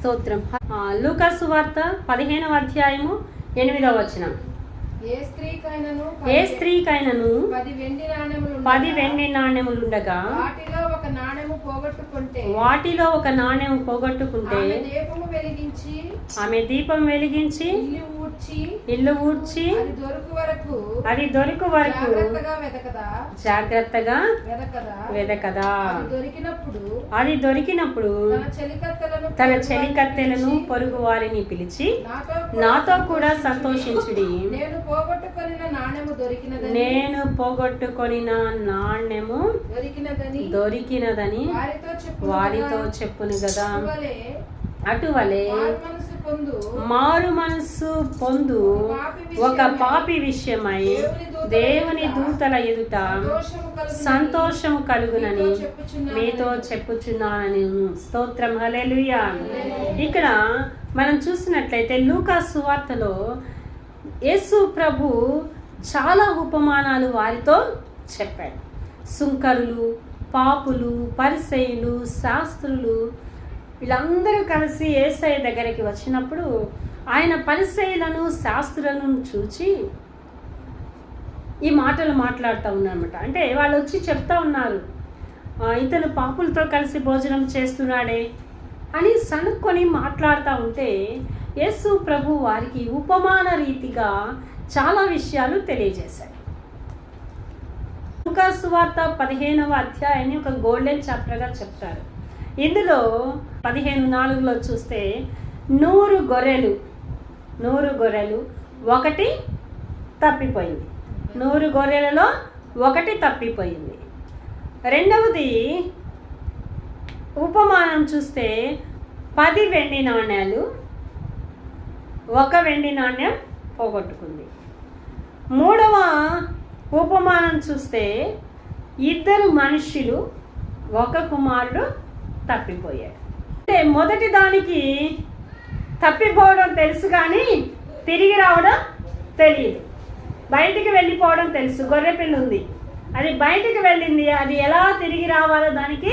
స్తోత్రం. లూకాసు వార్త పదిహేనవ అధ్యాయము ఎనిమిదవ వచనం. ఏ స్త్రీకైనను ఏ స్త్రీకైనను పది వెండి నాణెములు పది వెండి నాణ్యములుండగా వాటిలో ఒక నాణెము పోగొట్టుకుంటే వాటిలో ఒక నాణ్యం పోగొట్టుకుంటే ఆమె దీపము వెలిగించి ఆమె దీపం వెలిగించి ఊడ్చి ఇల్లు ఊడ్చి అది దొరుకు వరకు అది దొరికి వరకు జాగ్రత్తగా వెతకదా? జాగ్రత్తగా వెతకదా? వెదకదా అది దొరికినప్పుడు అది దొరికినప్పుడు తన చెలికత్తెలను పొరుగు వారిని పిలిచి నాతో కూడా సంతోషించుడి. నేను పోగొట్టుకొనిన నాణెము దొరికినదని. నేను పోగొట్టుకొనిన నాణ్యము దొరికినదని. వారితో చెప్పును కదా. అటువలే మారు మనస్సు పొందు. ఒక పాపి విషయమై దేవుని దూతల ఎదుట సంతోషము కలుగునని మీతో చెప్పుచున్నానని. స్తోత్రం. హల్లెలూయా. ఇక్కడ మనం చూసినట్లయితే లూకా సువార్తలో యేసు ప్రభు చాలా ఉపమానాలు వారితో చెప్పాడు. సుంకరులు పాపులు పరిసయులు శాస్త్రులు వీళ్ళందరూ కలిసి ఏసయ్య దగ్గరికి వచ్చినప్పుడు ఆయన పరిశైలను శాస్త్రులను చూచి ఈ మాటలు మాట్లాడుతూ ఉన్నారన్నమాట. అంటే వాళ్ళు వచ్చి చెప్తా ఉన్నారు ఇతను పాపులతో కలిసి భోజనం చేస్తున్నాడే అని సనుక్కొని మాట్లాడుతూ ఉంటే యేసు ప్రభు వారికి ఉపమాన రీతిగా చాలా విషయాలు తెలియజేశాడు. లూకాసు వార్త పదిహేనవ అధ్యాయాన్ని ఒక గోల్డెన్ చాప్టర్గా చెప్తారు. ఇందులో పదిహేను నాలుగులో చూస్తే నూరు గొర్రెలు నూరు గొర్రెలు ఒకటి తప్పిపోయింది. నూరు గొర్రెలలో ఒకటి తప్పిపోయింది. రెండవది ఉపమానం చూస్తే పది వెండి నాణ్యాలు ఒక వెండి నాణ్యం పోగొట్టుకుంది. మూడవ ఉపమానం చూస్తే ఇద్దరు మనుషులు ఒక కుమారుడు తప్పిపోయాడు అంటే మొదటి దానికి తప్పిపోవడం తెలుసు కానీ తిరిగి రావడం తెలియదు బయటికి వెళ్ళిపోవడం తెలుసు. గొర్రెపిల్ల ఉంది. అది బయటికి వెళ్ళింది. అది ఎలా తిరిగి రావాలో దానికి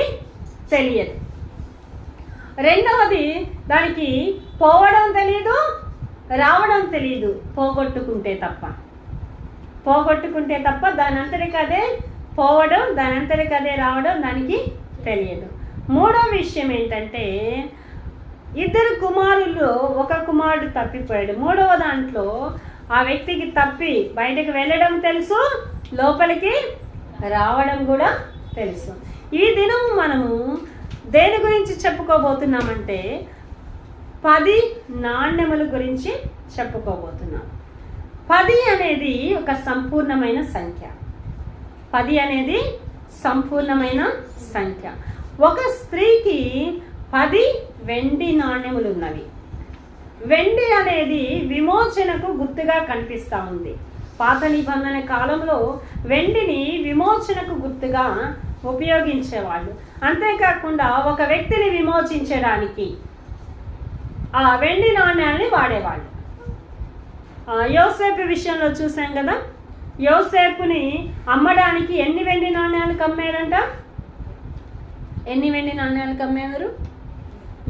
తెలియదు. రెండవది దానికి పోవడం తెలియదు రావడం తెలియదు పోగొట్టుకుంటే తప్ప. పోగొట్టుకుంటే తప్ప దాని అంతటికదే పోవడం దాని అంతటికదే రావడం దానికి తెలియదు. మూడో విషయం ఏంటంటే ఇద్దరు కుమారులు ఒక కుమారుడు తప్పిపోయాడు. మూడవ దాంట్లో ఆ వ్యక్తికి తప్పి బయటకు వెళ్ళడం తెలుసు లోపలికి రావడం కూడా తెలుసు. ఈ దినం మనము దేని గురించి చెప్పుకోబోతున్నామంటే పది నాణ్యముల గురించి చెప్పుకోబోతున్నాం. పది అనేది ఒక సంపూర్ణమైన సంఖ్య. పది అనేది సంపూర్ణమైన సంఖ్య. ఒక స్త్రీకి పది వెండి నాణ్యములు ఉన్నవి వెండి అనేది విమోచనకు గుర్తుగా కనిపిస్తూ ఉంది. పాత నిబంధన కాలంలో వెండిని విమోచనకు గుర్తుగా ఉపయోగించేవాళ్ళు. అంతేకాకుండా ఒక వ్యక్తిని విమోచించడానికి ఆ వెండి నాణ్యాలని వాడేవాళ్ళు. యోసేపు విషయంలో చూసాం కదా? యోసేపుని అమ్మడానికి ఎన్ని వెండి నాణ్యాలకు అమ్మారంట ఎన్ని వెండి నాణ్యాలకు అమ్మేవారు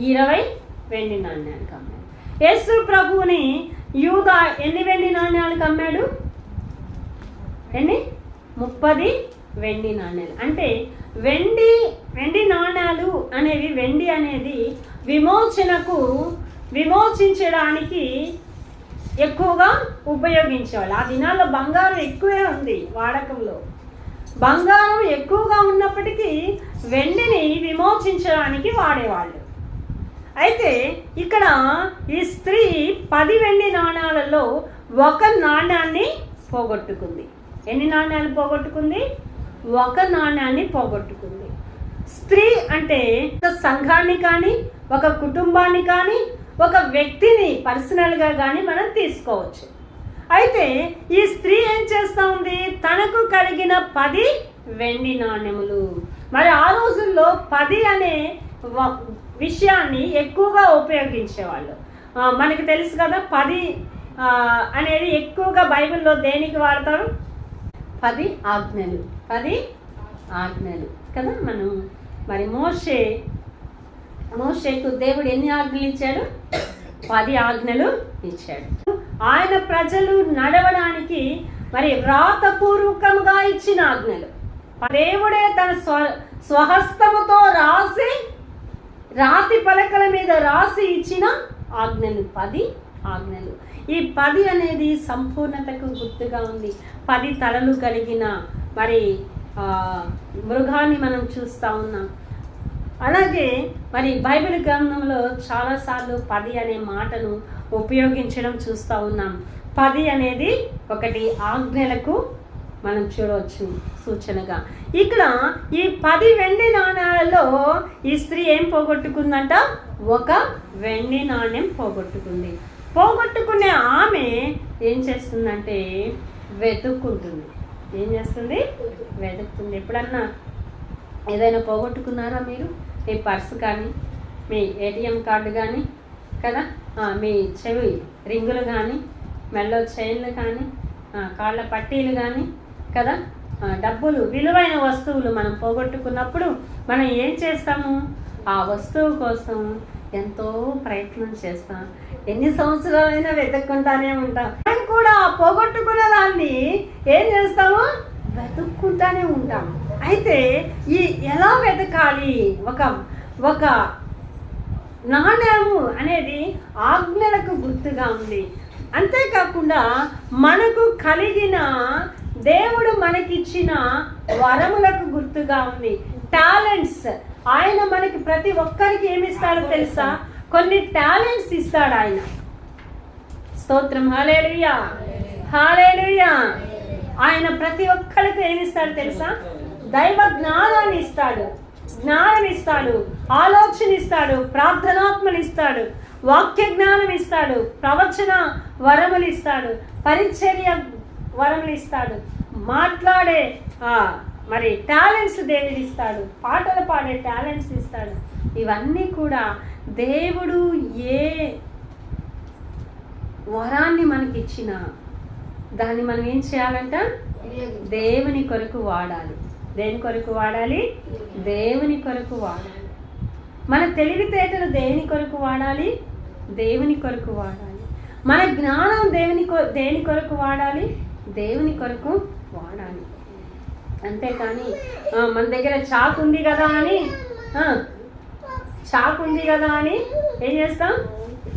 ఇరవై వెండి నాణ్యాలకు అమ్మారు యేసు ప్రభువుని యూద ఎన్ని వెండి నాణ్యాలకు అమ్మాడు ఎన్ని? ముప్పది వెండి నాణ్యాలు. అంటే వెండి వెండి నాణ్యాలు అనేవి వెండి అనేది విమోచనకు విమోచించడానికి ఎక్కువగా ఉపయోగించేవాళ్ళు. ఆ దినాల్లో బంగారం ఎక్కువే ఉంది వాడకంలో. బంగారం ఎక్కువగా ఉన్నప్పటికీ వెండిని విమోచించడానికి వాడేవాళ్ళు. అయితే ఇక్కడ ఈ స్త్రీ పది వెండి నాణాలలో ఒక నాణ్యాన్ని పోగొట్టుకుంది. ఎన్ని నాణ్యాలు పోగొట్టుకుంది? ఒక నాణ్యాన్ని పోగొట్టుకుంది. స్త్రీ అంటే ఒక సంఘాన్ని కానీ ఒక కుటుంబాన్ని కానీ ఒక వ్యక్తిని పర్సనల్గా కానీ మనం తీసుకోవచ్చు. అయితే ఈ స్త్రీ ఏం చేస్తూ ఉంది? తనకు కలిగిన పది వెండి నాణ్యములు. మరి ఆ రోజుల్లో పది అనే వ- విషయాన్ని ఎక్కువగా ఉపయోగించేవాళ్ళు. మనకు తెలుసు కదా పది అనేది ఎక్కువగా బైబిల్లో దేనికి వాడతారు? పది ఆజ్ఞలు. పది ఆజ్ఞలు. కదా మనం? మరి మోషే మోషేకు దేవుడు ఎన్ని ఆజ్ఞలు ఇచ్చాడు? పది ఆజ్ఞలు ఇచ్చాడు. ఆయన ప్రజలు నడవడానికి మరి వ్రాతపూర్వకంగా ఇచ్చిన ఆజ్ఞలు. దేవుడే తన స్వ స్వహస్తముతో రాసి రాతి పలకల మీద రాసి ఇచ్చిన ఆజ్ఞలు. పది ఆజ్ఞలు. ఈ పది అనేది సంపూర్ణతకు గుర్తుగా ఉంది. పది తలలు కలిగిన మరి మృగాన్ని మనం చూస్తూ ఉన్నాం. అలాగే మరి బైబిల్ గ్రంథంలో చాలాసార్లు పది అనే మాటను ఉపయోగించడం చూస్తూ ఉన్నాం. పది అనేది ఒకటి ఆజ్ఞలకు మనం చూడవచ్చు సూచనగా. ఇక్కడ ఈ పది వెండి నాణ్యాలలో ఈ స్త్రీ ఏం పోగొట్టుకుందంట? ఒక వెండి నాణ్యం పోగొట్టుకుంది. పోగొట్టుకునే ఆమె ఏం చేస్తుందంటే వెతుక్కుంటుంది. ఏం చేస్తుంది? వెతుకుతుంది. ఎప్పుడన్నా ఏదైనా పోగొట్టుకున్నారా మీరు? మీ పర్స్ కానీ మీ ఏటీఎం కార్డు కానీ కదా? మీ చెవి రింగులు కానీ మెల్లో చైన్లు కానీ కాళ్ళ పట్టీలు కానీ కదా? డబ్బులు విలువైన వస్తువులు మనం పోగొట్టుకున్నప్పుడు మనం ఏం చేస్తాము? ఆ వస్తువు కోసం ఎంతో ప్రయత్నం చేస్తాం. ఎన్ని సంవత్సరాలైనా వెతుక్కుంటానే ఉంటాం. మనం కూడా పోగొట్టుకున్న దాన్ని ఏం చేస్తాము? వెతుక్కుంటానే ఉంటాము. అయితే ఈ ఎలా వెతకాలి? ఒక ఒక నాణ్యము అనేది ఆజ్ఞలకు గుర్తుగా ఉంది. అంతేకాకుండా మనకు కలిగిన దేవుడు మనకిచ్చిన వరములకు గుర్తుగా ఉంది. టాలెంట్స్. ఆయన మనకి ప్రతి ఒక్కరికి ఏమి ఇస్తాడో తెలుసా? కొన్ని టాలెంట్స్ ఇస్తాడు ఆయన. స్తోత్రం. హాలేలుయా హాలేలుయా ఆయన ప్రతి ఒక్కరికి ఏమిస్తాడు తెలుసా? దైవ జ్ఞానాన్ని ఇస్తాడు జ్ఞానం ఇస్తాడు ఆలోచన ఇస్తాడు ప్రార్థనాత్మలు ఇస్తాడు వాక్య జ్ఞానం ఇస్తాడు ప్రవచన వరములు ఇస్తాడు పరిచర్య వరములు ఇస్తాడు మాట్లాడే మరి టాలెంట్స్ దేవుడు ఇస్తాడు పాటలు పాడే టాలెంట్స్ ఇస్తాడు. ఇవన్నీ కూడా దేవుడు ఏ వరాన్ని మనకి ఇచ్చిన దాన్ని మనం ఏం చేయాలంట దేవుని కొరకు వాడాలి. దేని కొరకు వాడాలి? దేవుని కొరకు వాడాలి. మన తెలివితేటలు దేని కొరకు వాడాలి? దేవుని కొరకు వాడాలి. మన జ్ఞానం దేవుని కొ- దేని కొరకు వాడాలి? దేవుని కొరకు వాడాలి. అంతేకాని మన దగ్గర చాకు ఉంది కదా అని చాకు ఉంది కదా అని ఏం చేస్తాం?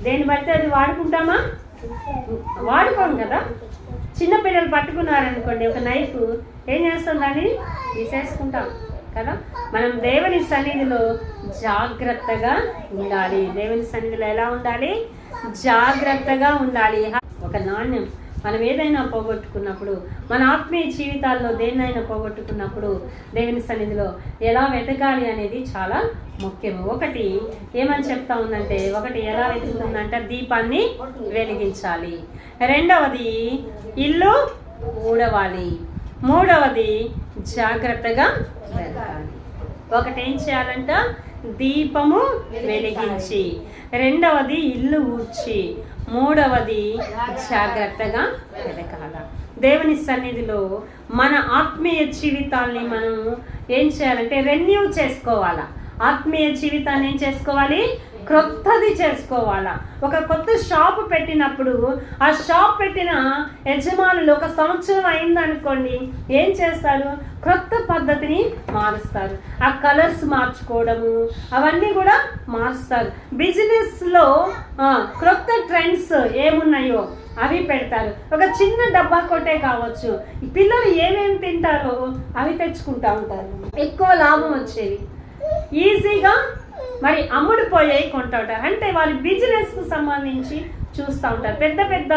దేన్ని బట్టి అది వాడుకుంటామా? వాడుకోం కదా. చిన్నపిల్లలు పట్టుకున్నారనుకోండి ఒక నైఫ్ ఏం చేస్తాం దాన్ని తీసేసుకుంటాం కదా? మనం దేవుని సన్నిధిలో జాగ్రత్తగా ఉండాలి. దేవుని సన్నిధిలో ఎలా ఉండాలి? జాగ్రత్తగా ఉండాలి. ఒక నాణ్యం. మనం ఏదైనా పోగొట్టుకున్నప్పుడు మన ఆత్మీయ జీవితాల్లో దేన్నైనా పోగొట్టుకున్నప్పుడు దేవుని సన్నిధిలో ఎలా వెతకాలి అనేది చాలా ముఖ్యము ఒకటి ఏమని చెప్తా ఉందంటే ఒకటి ఎలా వెతుకుతుందంటే దీపాన్ని వెలిగించాలి. రెండవది ఇల్లు ఊడవాలి. మూడవది జాగ్రత్తగా వెతకాలి ఒకటి ఏం చేయాలంట? దీపము వెలిగించి. రెండవది ఇల్లు ఊడ్చి. మూడవది జాగ్రత్తగా వెలకాల దేవుని సన్నిధిలో మన ఆత్మీయ జీవితాల్ని మనం ఏం చేయాలంటే రెన్యూ చేసుకోవాలా. ఆత్మీయ జీవితాన్ని ఏం చేసుకోవాలి? క్రొత్తది చేసుకోవాలా. ఒక కొత్త షాప్ పెట్టినప్పుడు ఆ షాప్ పెట్టిన యజమానులు ఒక సంవత్సరం అయిందనుకోండి ఏం చేస్తారు? క్రొత్త పద్ధతిని మారుస్తారు. ఆ కలర్స్ మార్చుకోవడము అవన్నీ కూడా మారుస్తారు. బిజినెస్లో క్రొత్త ట్రెండ్స్ ఏమున్నాయో అవి పెడతారు. ఒక చిన్న డబ్బా కొట్టే కావచ్చు. పిల్లలు ఏమేమి తింటారో అవి తెచ్చుకుంటా ఉంటారు. ఎక్కువ లాభం వచ్చేవి ఈజీగా మరి అమ్ముడుపోయాయి కొంటా ఉంటారు. అంటే వాళ్ళ బిజినెస్కు సంబంధించి చూస్తూ ఉంటారు. పెద్ద పెద్ద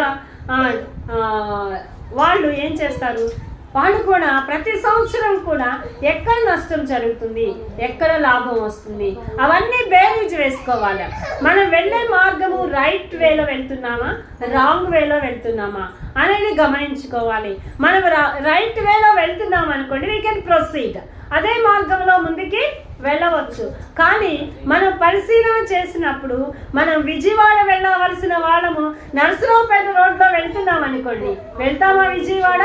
వాళ్ళు ఏం చేస్తారు? వాళ్ళు కూడా ప్రతి సంవత్సరం కూడా ఎక్కడ నష్టం జరుగుతుంది ఎక్కడ లాభం వస్తుంది అవన్నీ బేరీజ్ వేసుకోవాలి. మనం వెళ్ళే మార్గము రైట్ వేలో వెళ్తున్నామా రాంగ్ వేలో వెళ్తున్నామా అనేది గమనించుకోవాలి. మనం రైట్ వేలో వెళ్తున్నాం అనుకోండి వీ కెన్ ప్రొసీడ్ అదే మార్గంలో ముందుకి వెళ్ళవచ్చు. కానీ మనం పరిశీలన చేసినప్పుడు మనం విజయవాడ వెళ్ళవలసిన వాళ్ళము నరసరావుపేట రోడ్లో వెళ్తున్నాం అనుకోండి వెళ్తామా విజయవాడ?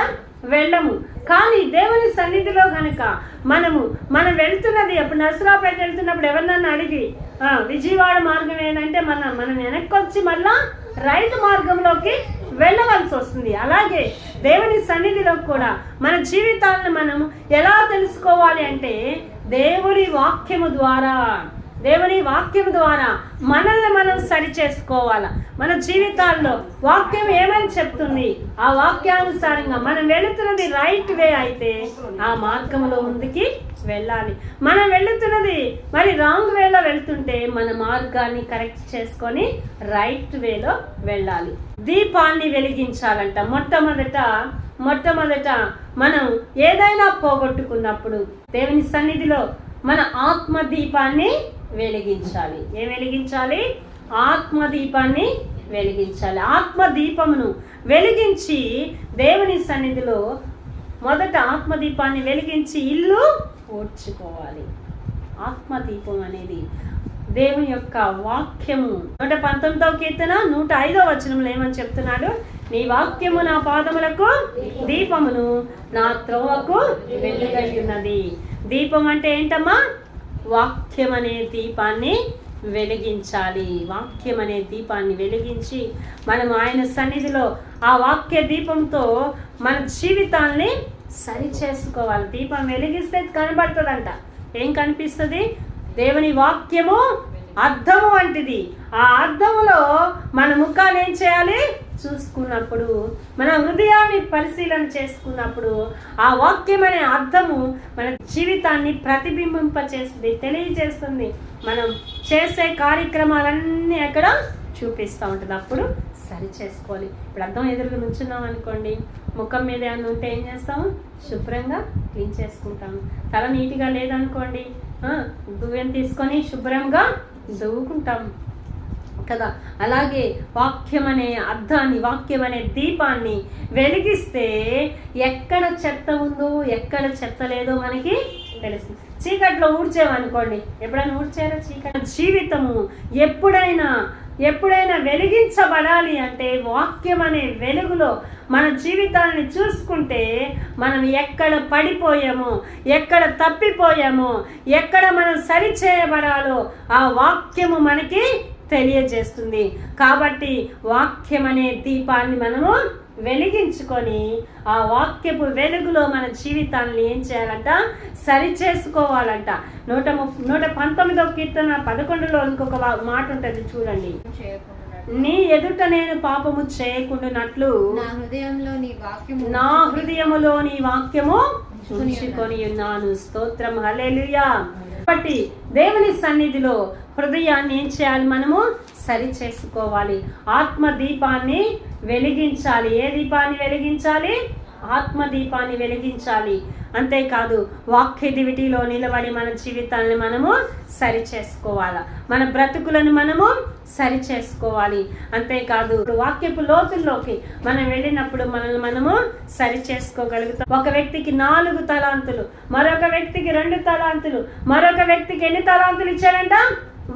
వెళ్ళము. కానీ దేవుని సన్నిధిలో కనుక మనము మనం వెళ్తున్నది అప్పుడు నరసరావుపేట వెళ్తున్నప్పుడు ఎవరినన్నా అడిగి విజయవాడ మార్గం ఏంటంటే మనం మనం వెనక్కి వచ్చి మళ్ళా రైట్ మార్గంలోకి వెళ్ళవలసి వస్తుంది. అలాగే దేవుని సన్నిధిలో కూడా మన జీవితాలను మనం ఎలా తెలుసుకోవాలి అంటే దేవుని వాక్యము ద్వారా దేవుని వాక్యం ద్వారా మనల్ని మనం సరి చేసుకోవాలా? మన జీవితాల్లో వాక్యం ఏమని చెప్తుంది? ఆ వాక్యానుసారంగా మనం వెళుతున్నది రైట్ వే అయితే ఆ మార్గంలో ముందుకి వెళ్ళాలి. మనం వెళుతున్నది మరి రాంగ్ వేలో వెళ్తుంటే మన మార్గాన్ని కరెక్ట్ చేసుకొని రైట్ వేలో వెళ్ళాలి. దీపాన్ని వెలిగించాలంట మొట్టమొదట మొట్టమొదట మనం ఏదైనా పోగొట్టుకున్నప్పుడు దేవుని సన్నిధిలో మన ఆత్మ దీపాన్ని వెలిగించాలి. ఏం వెలిగించాలి? ఆత్మ దీపాన్ని వెలిగించాలి. ఆత్మ దీపమును వెలిగించి దేవుని సన్నిధిలో మొదట ఆత్మ దీపాన్ని వెలిగించి ఇల్లు ఓడ్చుకోవాలి. ఆత్మ దీపం అనేది దేవుని యొక్క వాక్యము. నూట పంతొమ్మిదవ కీర్తన నూట ఐదవ వచనంలో ఏమని చెప్తున్నాడు? నీ వాక్యము నా పాదములకు దీపమును నా త్రోవకు వెలుగై దీపం అంటే ఏంటమ్మా? వాక్యం అనే దీపాన్ని వెలిగించాలి. వాక్యం అనే దీపాన్ని వెలిగించి మనం ఆయన సన్నిధిలో ఆ వాక్య దీపంతో మన జీవితాన్ని సరి చేసుకోవాలి. దీపం వెలిగిస్తే కనబడుతుందంట. ఏం కనిపిస్తుంది? దేవుని వాక్యము అర్థము వంటిది. ఆ అర్థములో మన ముఖాన్ని ఏం చేయాలి? చూసుకున్నప్పుడు మన హృదయాన్ని పరిశీలన చేసుకున్నప్పుడు ఆ వాక్యం అనే అర్థము మన జీవితాన్ని ప్రతిబింబింప చేస్తుంది తెలియజేస్తుంది. మనం చేసే కార్యక్రమాలన్నీ అక్కడ చూపిస్తూ ఉంటుంది. అప్పుడు సరి చేసుకోవాలి. ఇప్పుడు అర్థం ఎదురుగా నుంచున్నాం అనుకోండి. ముఖం మీద ఏమైనా ఉంటే ఏం చేస్తాము? శుభ్రంగా క్లీన్ చేసుకుంటాము. తల నీట్గా లేదనుకోండి దువ్వెని తీసుకొని శుభ్రంగా దువ్వుకుంటాము. కదా? అలాగే వాక్యం అనే అర్థాన్ని వాక్యం అనే దీపాన్ని వెలిగిస్తే ఎక్కడ చెత్త ఉందో ఎక్కడ చెత్త లేదో మనకి తెలుస్తుంది చీకట్లో ఊడ్చేవనుకోండి ఎప్పుడైనా ఊడ్చారా చీకటి జీవితము ఎప్పుడైనా ఎప్పుడైనా వెలిగించబడాలి అంటే వాక్యం అనే వెలుగులో మన జీవితాన్ని చూసుకుంటే మనం ఎక్కడ పడిపోయామో ఎక్కడ తప్పిపోయామో ఎక్కడ మనం సరిచేయబడాలో ఆ వాక్యము మనకి తెలియజేస్తుంది. కాబట్టి వాక్యం అనే దీపాన్ని మనము వెలిగించుకొని ఆ వాక్యపు వెలుగులో మన జీవితాన్ని ఏం చేయాలంట? సరి చేసుకోవాలంట నూట ముప్ నూట పంతొమ్మిదవ కీర్తన పదకొండులో ఇంకొక మాట ఉంటుంది చూడండి. నీ ఎదుట నేను పాపము చేయకుండానట్లు నా హృదయంలో నీ వాక్యము నా హృదయములో నీ వాక్యము ఉంచుకొని ఉన్నాను. స్తోత్రం. హల్లెలూయా. కాబట్టి దేవుని సన్నిధిలో హృదయాన్ని ఏం చేయాలి మనము? సరి చేసుకోవాలి ఆత్మ దీపాన్ని వెలిగించాలి. ఏ దీపాన్ని వెలిగించాలి? ఆత్మదీపాన్ని వెలిగించాలి. అంతేకాదు వాక్య దివిటిలో నిలబడి మన జీవితాన్ని మనము సరి చేసుకోవాలి మన బ్రతుకులను మనము సరి చేసుకోవాలి అంతేకాదు వాక్యపు లోతుల్లోకి మనం వెళ్ళినప్పుడు మనల్ని మనము సరి చేసుకోగలుగుతాం ఒక వ్యక్తికి నాలుగు తలాంతులు మరొక వ్యక్తికి రెండు తలాంతులు మరొక వ్యక్తికి ఎన్ని తలాంతులు ఇచ్చారంట?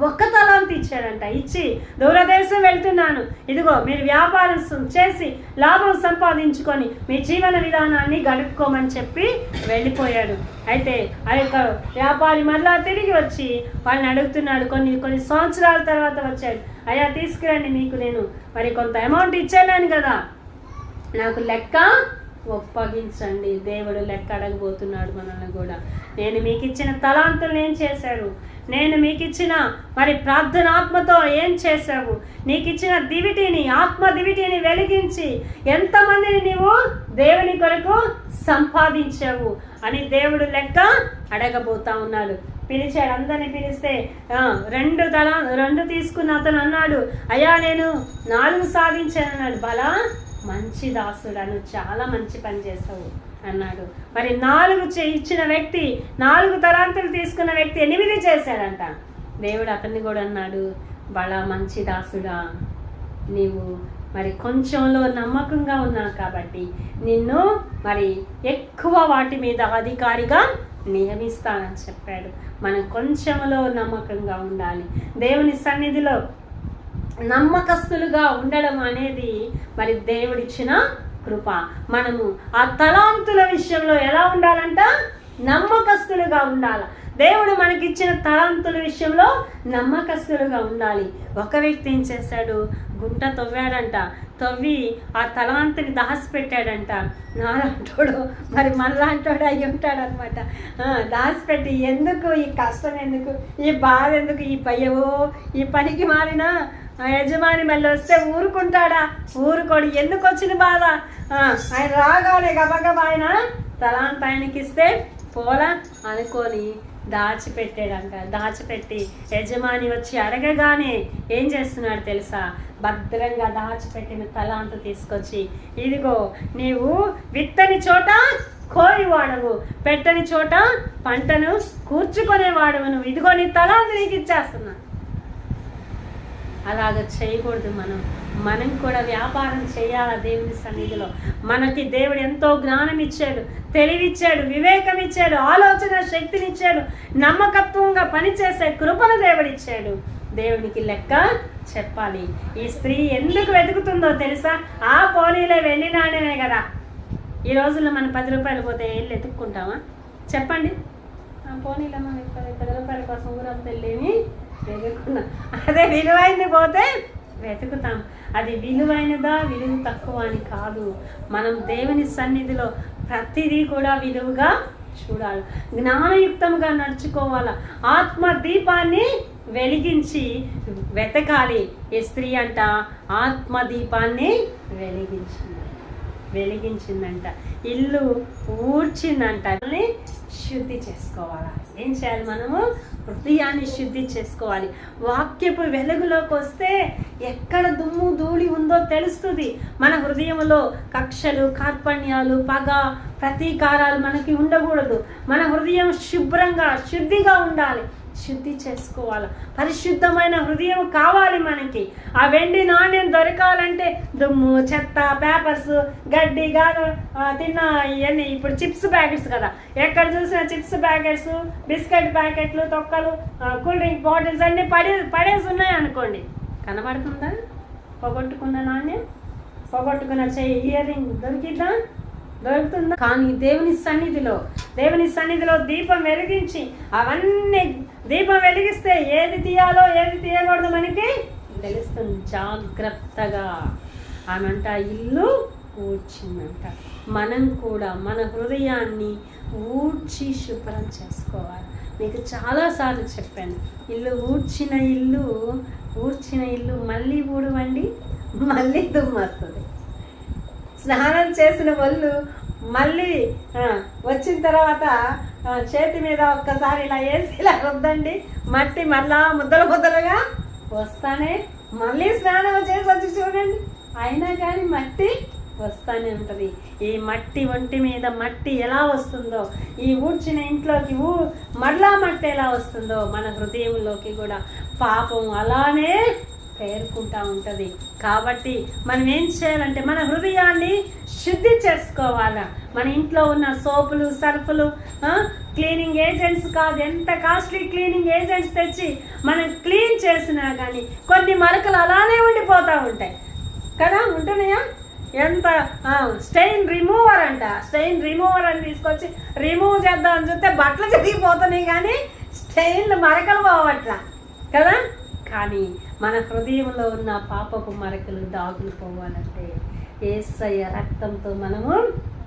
ఒక్క తలాంతి ఇచ్చాడంట. ఇచ్చి దూరదేశం వెళ్తున్నాను. ఇదిగో మీరు వ్యాపారం చేసి లాభం సంపాదించుకొని మీ జీవన విధానాన్ని గడుపుకోమని చెప్పి వెళ్ళిపోయాడు. అయితే ఆ యొక్క వ్యాపారి మళ్ళా తిరిగి వచ్చి వాళ్ళని అడుగుతున్నాడు. కొన్ని కొన్ని సంవత్సరాల తర్వాత వచ్చాడు. అయ్యా తీసుకురండి మీకు నేను. మరి కొంత అమౌంట్ ఇచ్చాను కదా. నాకు లెక్క ఒప్పగించండి. దేవుడు లెక్క అడగబోతున్నాడు మనల్ని కూడా. నేను మీకు ఇచ్చిన తలాంతులు ఏం చేశారు నేను మీకు ఇచ్చిన మరి ప్రార్థనాత్మతో ఏం చేశావు? నీకు ఇచ్చిన దివిటిని ఆత్మ దివిటిని వెలిగించి ఎంతమందిని నీవు దేవుని కొరకు సంపాదించావు అని దేవుడు లెక్క అడగబోతా ఉన్నాడు. పిలిచాడు అందరిని పిలిస్తే రెండు తల రెండు తీసుకున్న అతను అన్నాడు అయ్యా నేను నాలుగు సాధించాను అన్నాడు బలా మంచి దాసుడను చాలా మంచి పని చేస్తావు అన్నాడు. మరి నాలుగు ఇచ్చిన వ్యక్తి నాలుగు తలాంతులు తీసుకున్న వ్యక్తి ఎనిమిది చేశాడంట. దేవుడు అతన్ని కూడా అన్నాడు బలా మంచి దాసుడా నీవు మరి కొంచెంలో నమ్మకంగా ఉన్నావు కాబట్టి నిన్ను మరి ఎక్కువ వాటి మీద అధికారిగా నియమిస్తానని చెప్పాడు. మనం కొంచెంలో నమ్మకంగా ఉండాలి. దేవుని సన్నిధిలో నమ్మకస్తులుగా ఉండడం అనేది మరి దేవుడిచ్చిన కృప. మనము ఆ తలాంతుల విషయంలో ఎలా ఉండాలంట? నమ్మకస్తులుగా ఉండాలి. దేవుడు మనకిచ్చిన తలాంతుల విషయంలో నమ్మకస్తులుగా ఉండాలి. ఒక వ్యక్తి ఏం చేశాడు గుంట తవ్వాడంట. తవ్వి ఆ తలాంతిని దాసిపెట్టాడంట నాలాంటోడు మరి మనలాంటోడు అయి ఉంటాడనమాట దాసిపెట్టి ఎందుకు ఈ కష్టం ఎందుకు? ఈ బాధ ఎందుకు? ఈ పయ్యవో ఈ పనికి మారినా ఆ యజమాని మళ్ళీ వస్తే ఊరుకుంటాడా? ఊరుకోడు. ఎందుకు వచ్చింది బాధ? ఆయన రాగానే గబగబ ఆయన తలాంత ఆయనకి ఇస్తే పోలా అనుకొని దాచిపెట్టాడంట. దాచిపెట్టి యజమాని వచ్చి అడగగానే ఏం చేస్తున్నాడు తెలుసా? భద్రంగా దాచిపెట్టిన తలాంత తీసుకొచ్చి ఇదిగో నీవు విత్తని చోట కోరివాడవు పెట్టని చోట పంటను కూర్చుకునేవాడవు నువ్వు ఇదిగో నీ తలాంత నీకు ఇచ్చేస్తున్నా. అలాగ చేయకూడదు మనం. మనం కూడా వ్యాపారం చేయాలా దేవుని సన్నిధిలో? మనకి దేవుడు ఎంతో జ్ఞానం ఇచ్చాడు తెలివిచ్చాడు వివేకం ఇచ్చాడు ఆలోచన శక్తినిచ్చాడు నమ్మకత్వంగా పనిచేసే కృపను దేవుడిచ్చాడు. దేవునికి లెక్క చెప్పాలి. ఈ స్త్రీ ఎందుకు వెతుకుతుందో తెలుసా? ఆ పోనీలే వెండి నాణ్యమే కదా. ఈ రోజుల్లో మనం పది రూపాయలు పోతే వెళ్ళి ఎత్తుక్కుంటామా చెప్పండి. ఆ పోనీలమ్మ పది పది రూపాయల కోసం ఊరంతా వెళ్ళేమి వెతుకున్నాం అదే విలువైంది పోతే వెతుకుతాం. అది విలువైనదా విలువ తక్కువ అని కాదు. మనం దేవుని సన్నిధిలో ప్రతిదీ కూడా విలువగా చూడాలి. జ్ఞానయుక్తంగా నడుచుకోవాలి. ఆత్మ దీపాన్ని వెలిగించి వెతకాలి. ఈ స్త్రీ అంట ఆత్మ దీపాన్ని వెలిగించింది. వెలిగించిందంట. ఇల్లు ఊడ్చిందంట. శుద్ధి చేసుకోవాలి. ఏం చేయాలి మనము? హృదయాన్ని శుద్ధి చేసుకోవాలి. వాక్యపు వెలుగులోకి వస్తే ఎక్కడ దుమ్ము ధూళి ఉందో తెలుస్తుంది. మన హృదయంలో కక్షలు కార్పణ్యాలు పగ ప్రతీకారాలు మనకి ఉండకూడదు. మన హృదయం శుభ్రంగా శుద్ధిగా ఉండాలి. శుద్ధి చేసుకోవాలి. పరిశుద్ధమైన హృదయం కావాలి మనకి. ఆ వెండి నాణ్యం దొరకాలంటే దుమ్ము చెత్త పేపర్స్ గడ్డి గాను తిన్న ఇవన్నీ ఇప్పుడు చిప్స్ ప్యాకెట్స్ కదా. ఎక్కడ చూసినా చిప్స్ ప్యాకెట్స్ బిస్కెట్ ప్యాకెట్లు తొక్కలు కూల్ డ్రింక్ బాటిల్స్ అన్నీ పడే పడేసి ఉన్నాయి అనుకోండి. కనబడుతుందా? పోగొట్టుకున్న నాణ్యం? పోగొట్టుకున్న చెయ్యి ఇయర్ రింగ్ దొరికిద్దా? దొరుకుతుందా? కానీ దేవుని సన్నిధిలో దేవుని సన్నిధిలో దీపం వెలిగించి అవన్నీ దీపం వెలిగిస్తే ఏది తీయాలో ఏది తీయకూడదు మనకి? తెలుస్తుంది జాగ్రత్తగా. అనంట ఇల్లు ఊడ్చిందంట. మనం కూడా మన హృదయాన్ని ఊడ్చి శుభ్రం చేసుకోవాలి. మీకు చాలాసార్లు చెప్పాను ఇల్లు ఊడ్చిన ఇల్లు ఊడ్చిన ఇల్లు మళ్ళీ ఊడవండి మళ్ళీ దుమ్మస్తుంది. స్నానం చేసిన వాళ్ళు మళ్ళీ వచ్చిన తర్వాత చేతి మీద ఒక్కసారి ఇలా వేసి ఇలా రుద్దండి మట్టి మళ్ళా ముద్దలు ముద్దలుగా వస్తానే. మళ్ళీ స్నానం చేసి వచ్చి చూడండి. అయినా కానీ మట్టి వస్తానే ఉంటుంది. ఈ మట్టి ఒంటి మీద మట్టి ఎలా వస్తుందో ఈ ఊడ్చిన ఇంట్లోకి ఊ మళ్ళా మట్టి ఎలా వస్తుందో మన హృదయంలోకి కూడా. పాపం అలానే పేరుకుంటా ఉంటుంది. కాబట్టి మనం ఏం చేయాలంటే మన హృదయాన్ని శుద్ధి చేసుకోవాలా. మన ఇంట్లో ఉన్న సోపులు సర్ఫులు క్లీనింగ్ ఏజెంట్స్ కాదు ఎంత కాస్ట్లీ క్లీనింగ్ ఏజెంట్స్ తెచ్చి మనం క్లీన్ చేసినా కానీ కొన్ని మరకలు అలానే ఉండిపోతూ ఉంటాయి. కదా ఉంటున్నాయా? ఎంత స్టెయిన్ రిమూవర్ అంట. స్టెయిన్ రిమూవర్ అని తీసుకొచ్చి రిమూవ్ చేద్దామని చూస్తే బట్టలు జరిగిపోతున్నాయి కానీ స్టెయిన్లు మరకలు పోవట్లా. కదా? కానీ మన హృదయంలో ఉన్న పాపపు మరకలు దాగులు పోవాలంటే ఏసయ్య రక్తంతో మనము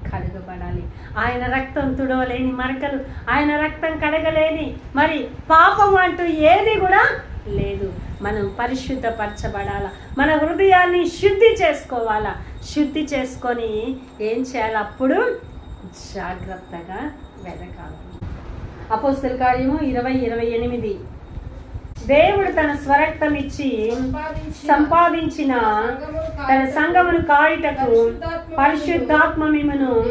కడగబడాలి. ఆయన రక్తం తుడవలేని మరకలు ఆయన రక్తం కడగలేని మరి పాపం అంటూ ఏది కూడా లేదు. మనం పరిశుద్ధపరచబడాలా? మన హృదయాన్ని శుద్ధి చేసుకోవాలా? శుద్ధి చేసుకొని ఏం చేయాలి? అప్పుడు జాగ్రత్తగా వెదకాలి. అపోస్తుల కార్యము ఇరవై ఇరవై ఎనిమిది. దేవుడు తన స్వరక్తం ఇచ్చి సంపాదించిన తన సంగమును కాయుటకు పరిశుద్ధాత్మ మిమ్మను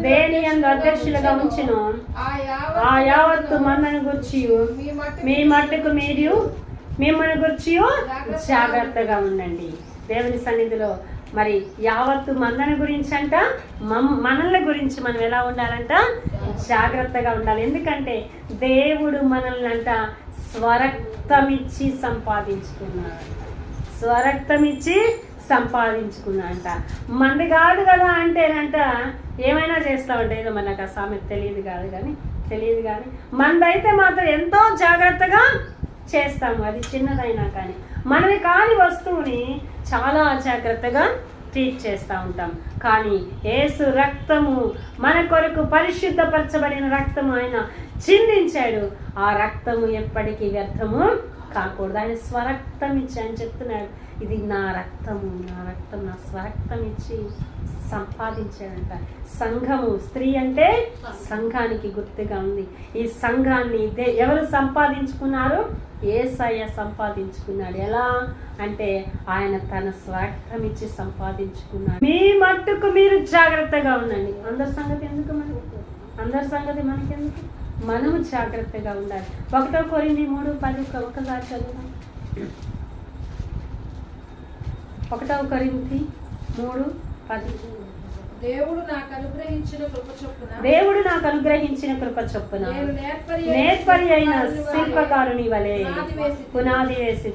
దేని అందు అధ్యక్షులుగా ఉంచును ఆ యావత్తు మమ్మను గుర్చి మీ మట్టుకు మీరు మిమ్మల్ని గుర్చి జాగ్రత్తగా ఉండండి. దేవుని సన్నిధిలో మరి యావత్తు మందన గురించి అంట మనల మనల్ని గురించి మనం ఎలా ఉండాలంట? జాగ్రత్తగా ఉండాలి. ఎందుకంటే దేవుడు మనల్ని అంట స్వరక్తమిచ్చి సంపాదించుకున్నాడు. స్వరక్తమిచ్చి సంపాదించుకున్నంట మంది కాదు కదా అంటేనంట ఏమైనా చేస్తా ఉంటే ఏదో నాకు ఆ సామెత తెలియదు కాదు కానీ తెలియదు కానీ మందైతే మాత్రం ఎంతో జాగ్రత్తగా చేస్తాము. అది చిన్నదైనా కానీ. మనది కాని వస్తువుని చాలా జాగ్రత్తగా ట్రీట్ చేస్తూ ఉంటాం. కానీ ఏసు రక్తము మన కొరకు పరిశుద్ధపరచబడిన రక్తము ఆయన చిందించాడు. ఆ రక్తము ఎప్పటికీ వ్యర్థము కాకూడదు. ఆయన స్వరక్తం ఇచ్చి అని చెప్తున్నాడు. ఇది నా రక్తము నా రక్తం నా స్వరక్తం ఇచ్చి సంపాదించాడంట. సంఘము స్త్రీ అంటే సంఘానికి గుర్తుగా ఉంది. ఈ సంఘాన్ని దే- ఎవరు సంపాదించుకున్నారు? ఏసయ్య సంపాదించుకున్నాడు. ఎలా అంటే ఆయన తన స్వార్థం ఇచ్చి సంపాదించుకున్నాడు. మీ మట్టుకు మీరు జాగ్రత్తగా ఉండండి. అందరి సంగతి ఎందుకు మనకు? అందరి సంగతి మనకెందుకు? మనము జాగ్రత్తగా ఉండాలి. ఒకటో కొరింది మూడు పది ఒకసారి చదువుదాం. ఒకటో కొరింది మూడు పది. దేవుడు నాకు అనుగ్రహించిన కృప చొప్పున దేవుడు నాకు అనుగ్రహించిన కృప చొప్పున నేర్పరి అయిన శిల్పకారుని వలె పునాది వేసి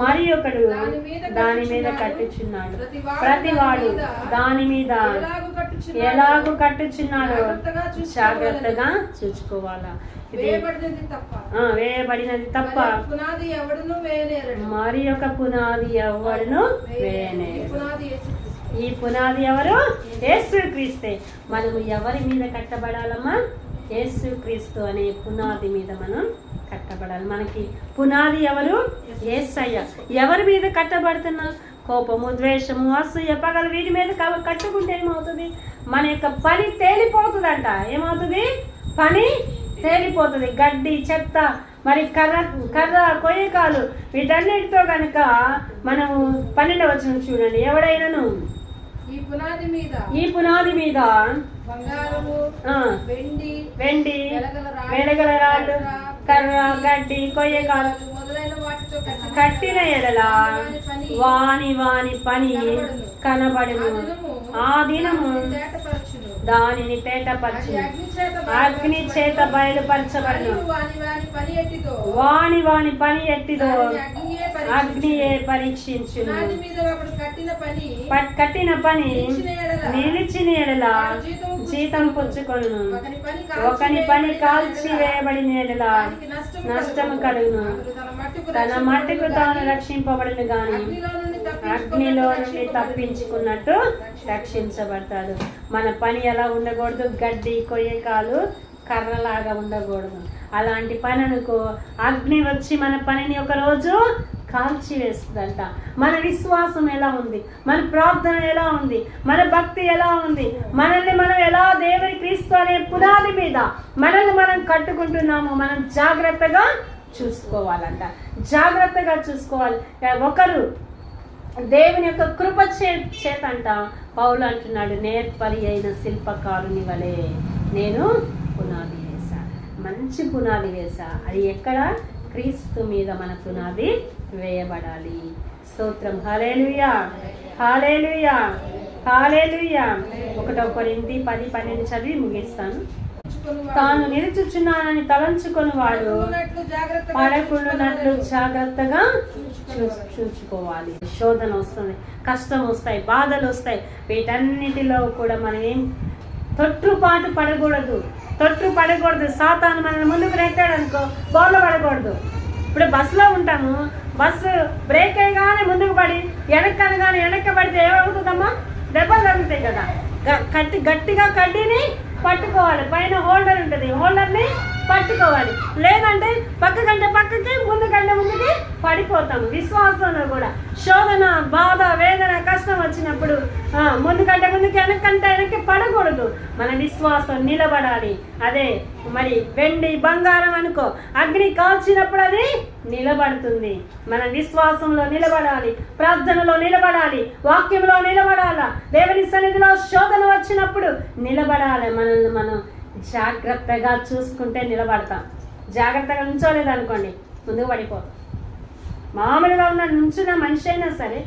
మరి ఒకడు దాని మీద కట్టుచున్నాడు. ప్రతివాడు దాని మీద ఎలాగు కట్టుచున్నాడో జాగ్రత్తగా చూసుకోవాలి. వేయబడినది తప్ప పునాది ఎవడును మరి ఒక పునాది ఎవడును ఈ వేయనేరు పునాది. ఈ పునాది ఎవరు? యేసు క్రీస్తే. మనము ఎవరి మీద కట్టబడాలమ్మా? యేసు క్రీస్తు అనే పునాది మీద మనం కట్టబడాలి. మనకి పునాది ఎవరు? ఏసయ్య ఎవరి మీద కట్టబడుతున్నా కోపము ద్వేషము అసూయ పగలు వీటి మీద కట్టుకుంటే ఏమవుతుంది? మన యొక్క పని తేలిపోతుందంట. ఏమవుతుంది? పని తేలిపోతుంది. గడ్డి చెత్త మరి కర్ర కర్ర కొయ్యకాలు వీటన్నిటితో కనుక మనము పన్నెండవ చూడండి. ఎవడైనాను? ఈ పునాది మీద ఈ పునాది మీద బంగారము వెండి వెండి వెలగల రాళ్ళు, కర్ర గడ్డి కొయ్యకాలు మొదలైన వాటితో కట్టిన ఎడల వాని వాని పని కనబడును. ఆ దినము. దానిని అది తేటపరచు అగ్ని చేత బయలుపరచబడును. మరియు వాని వాని పని ఎట్టిదో అగ్నియే ఒకడు కట్టిన పని నిలిచిన ఎడల జీతం పుచ్చుకొను ఒకని పని కాల్చి వేయబడిన ఎడల నష్టము కలుగును. తన మట్టుకు తన రక్షింపబడును గాని అగ్నిలో నుండి తప్పించుకున్నట్టు రక్షించబడతాడు. మన పని ఎలా ఉండకూడదు? గడ్డి కొయ్యకాలు కర్రలాగా ఉండకూడదు. అలాంటి పని అనుకో. అగ్ని వచ్చి మన పనిని ఒక రోజు కాల్చి వేస్తుందంట. మన విశ్వాసం ఎలా ఉంది? మన ప్రార్థన ఎలా ఉంది? మన భక్తి ఎలా ఉంది? మనల్ని మనం ఎలా దేవుని క్రీస్తు అనే పునాది మీద మనల్ని మనం కట్టుకుంటున్నాము మనం జాగ్రత్తగా చూసుకోవాలంట. జాగ్రత్తగా చూసుకోవాలి. ఒకరు దేవుని యొక్క కృప చే చేతంట. పౌలు అంటున్నాడు నేర్పరి అయిన శిల్పకారుని వలె నేను పునాది వేశా. మంచి పునాది వేశా. అది ఎక్కడ? క్రీస్తు మీద మన పునాది వేయబడాలి. స్తోత్రం. హాలేలుయా హాలేలుయా హాలేలుయా ఒకటో కొరింది పది పన్నెండు చదివి ముగిస్తాను. తాను నిలుచుచున్నానని తలంచుకొని వాడు పడకుండా జాగ్రత్తగా పడకుండానట్లు జాగ్రత్తగా చూ- చూసుకోవాలి శోధన వస్తుంది. కష్టం వస్తాయి బాధలు వస్తాయి. వీటన్నిటిలో కూడా మనం ఏం తొట్టుపాటు పడకూడదు. తొట్టు పడకూడదు సాతాను మనల్ని ముందుకు నెట్టాడు అనుకో బోర్ల పడకూడదు. ఇప్పుడు బస్సులో ఉంటాము. బస్సు బ్రేక్ అయ్యగానే ముందుకు పడి వెనక్కి అనగానే వెనక్కి పడితే ఏమవుతుందమ్మా? దెబ్బలు తగ్గుతాయి కదా. గ- కట్టి గట్టిగా కడ్డీని పట్టుకోవాలి. పైన హోల్డర్ ఉంటుంది. హోల్డర్ని పట్టుకోవాలి. లేదంటే పక్కకంటే పక్కకి ముందుకంటే ముందుకి పడిపోతాం. విశ్వాసంలో కూడా. శోధన బాధ వేదన కష్టం వచ్చినప్పుడు ముందు ముందుకంటే ముందుకి వెనకంటే వెనక్కి పడకూడదు. మన విశ్వాసం నిలబడాలి. అదే మరి వెండి బంగారం అనుకో. అగ్ని కాల్చినప్పుడు అది నిలబడుతుంది. మన విశ్వాసంలో నిలబడాలి. ప్రార్థనలో నిలబడాలి. వాక్యంలో నిలబడాల? దేవుని సన్నిధిలో శోధన వచ్చినప్పుడు నిలబడాలి మనల్ని మనం. జాగ్రత్తగా చూసుకుంటే నిలబడతాం. జాగ్రత్తగా ఉంచోలేదు అనుకోండి ముందుకు పడిపోతాం మామూలుగా ఉన్న నుంచున్న మనిషి అయినా సరే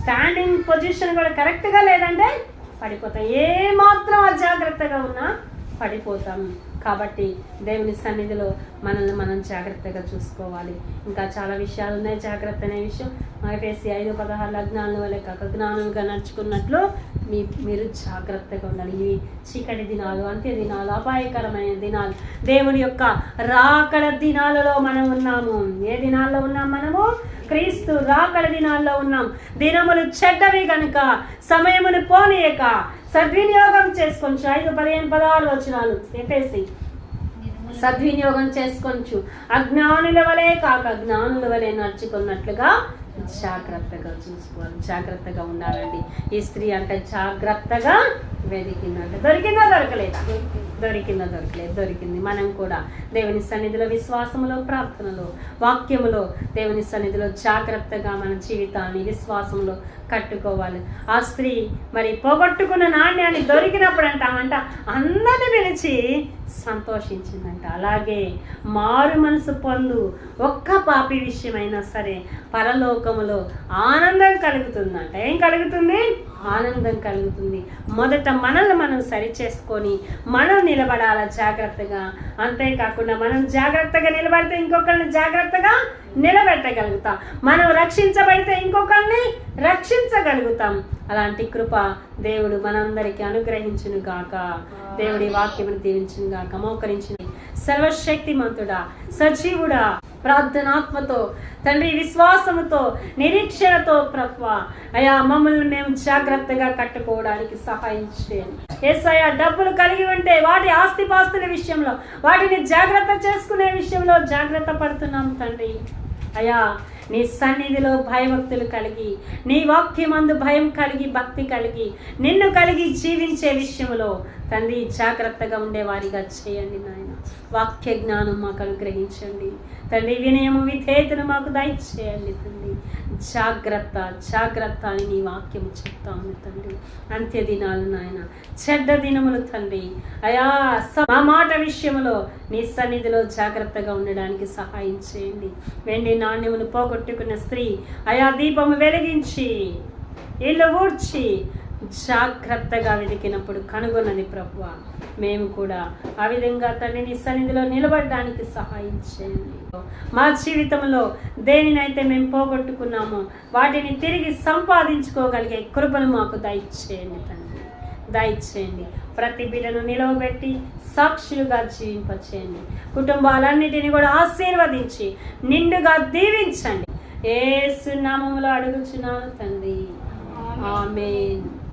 స్టాండింగ్ పొజిషన్ కూడా కరెక్ట్గా లేదంటే పడిపోతాం. ఏమాత్రం అజాగ్రత్తగా ఉన్నా పడిపోతాం. కాబట్టి దేవుని సన్నిధిలో మనల్ని మనం జాగ్రత్తగా చూసుకోవాలి. ఇంకా చాలా విషయాలు ఉన్నాయి జాగ్రత్త అనే విషయం. ఎఫ్ఎస్సి ఐదు పదహారు అజ్ఞానం వల్ల కాక జ్ఞానంగా నడుచుకున్నట్లు మీ మీరు జాగ్రత్తగా ఉండాలి ఇవి చీకటి దినాలు అంత్య దినాలు అపాయకరమైన దినాలు దేవుని యొక్క రాకడ దినాలలో మనం ఉన్నాము. ఏ దినాల్లో ఉన్నాం మనము? క్రీస్తు రాకడ దినాల్లో ఉన్నాం. దినములు చెడ్డవి గనుక సమయమును పోనీయక సద్వినియోగం చేసుకొని ఐదు పదిహేను పదహారు వచ్చినాలు చెప్పేసి సద్వినియోగం చేసుకొంచు. అజ్ఞానుల వలె కాక జ్ఞానుల వలె నడుచుకున్నట్లుగా జాగ్రత్తగా చూసుకోవాలి జాగ్రత్తగా ఉండాలండి. ఈ స్త్రీ అంటే జాగ్రత్తగా వెతికిందంటే దొరికిందా దొరకలేదా? దొరికిందా దొరకలేదు. దొరికింది మనం కూడా. దేవుని సన్నిధిలో విశ్వాసములో ప్రార్థనలో వాక్యములో దేవుని సన్నిధిలో జాగ్రత్తగా మన జీవితాన్ని విశ్వాసంలో కట్టుకోవాలి. ఆ స్త్రీ మరి పోగొట్టుకున్న నాణ్యాన్ని దొరికినప్పుడు అంటామంట అందరిని పిలిచి సంతోషించిందంట. అలాగే మారు మనసు పొందు ఒక్క పాపి విషయమైనా సరే పరలోకములో ఆనందం కలుగుతుందంట. ఏం కలుగుతుంది? ఆనందం కలుగుతుంది. మొదట మనల్ని మనం సరి చేసుకొని మనం నిలబడాల జాగ్రత్తగా? అంతేకాకుండా మనం జాగ్రత్తగా నిలబడితే ఇంకొకరిని జాగ్రత్తగా నిలబెట్టగలుగుతాం. మనం రక్షించబడితే ఇంకొకరిని రక్షించగలుగుతాం. అలాంటి కృప దేవుడు మనందరికీ అనుగ్రహించును గాక. దేవుడి వాక్యమును దీవించును గాక. మోకరించిన. సర్వశక్తిమంతుడా సజీవుడా ప్రార్థనాత్మతో తండ్రి విశ్వాసముతో నిరీక్షణతో ప్రభు అయా మమ్మల్ని మేము జాగ్రత్తగా కట్టుకోవడానికి సహాయం చేయండి. ఏసయ్య డబ్బులు కలిగి ఉంటే వాటి ఆస్తిపాస్తుల విషయంలో వాటిని జాగ్రత్త చేసుకునే విషయంలో జాగ్రత్త పడుతున్నాం తండ్రి. అయా నీ సన్నిధిలో భయభక్తులు కలిగి నీ వాక్యమందు భయం కలిగి భక్తి కలిగి నిన్ను కలిగి జీవించే విషయంలో తండ్రి జాగ్రత్తగా ఉండేవారిగా చేయండి నాయన. వాక్య జ్ఞానం మాకు అనుగ్రహించండి. తండ్రి వినయము విధేయతను మాకు దయచేయండి తండ్రి. జాగ్రత్త జాగ్రత్త అని నీ వాక్యము చెప్తాము తండ్రి. అంత్య దినాలు నాయన. చెడ్డ దినములు తండ్రి. అయా మా మాట విషయంలో నీ సన్నిధిలో జాగ్రత్తగా ఉండడానికి సహాయం చేయండి. వెండి నాణ్యమును పోగొట్టుకున్న స్త్రీ అయా దీపము వెలిగించి ఇల్లు ఊడ్చి జాగ్రత్తగా వెతికినప్పుడు కనుగొన్నది ప్రభువ. మేము కూడా ఆ విధంగా తండ్రి నీ సన్నిధిలో నిలబడడానికి సహాయం చేయండి మా జీవితంలో దేనినైతే మేము పోగొట్టుకున్నామో వాటిని తిరిగి సంపాదించుకోగలిగే కృపను మాకు దయచేయండి తండ్రి. దయచేయండి. ప్రతి బిడ్డను నిలవబెట్టి సాక్షులుగా జీవింపచేయండి. కుటుంబాలన్నిటిని కూడా ఆశీర్వదించి నిండుగా దీవించండి. ఏసు నామములో అడుగుచున్నాను తండ్రి. ఆమేన్.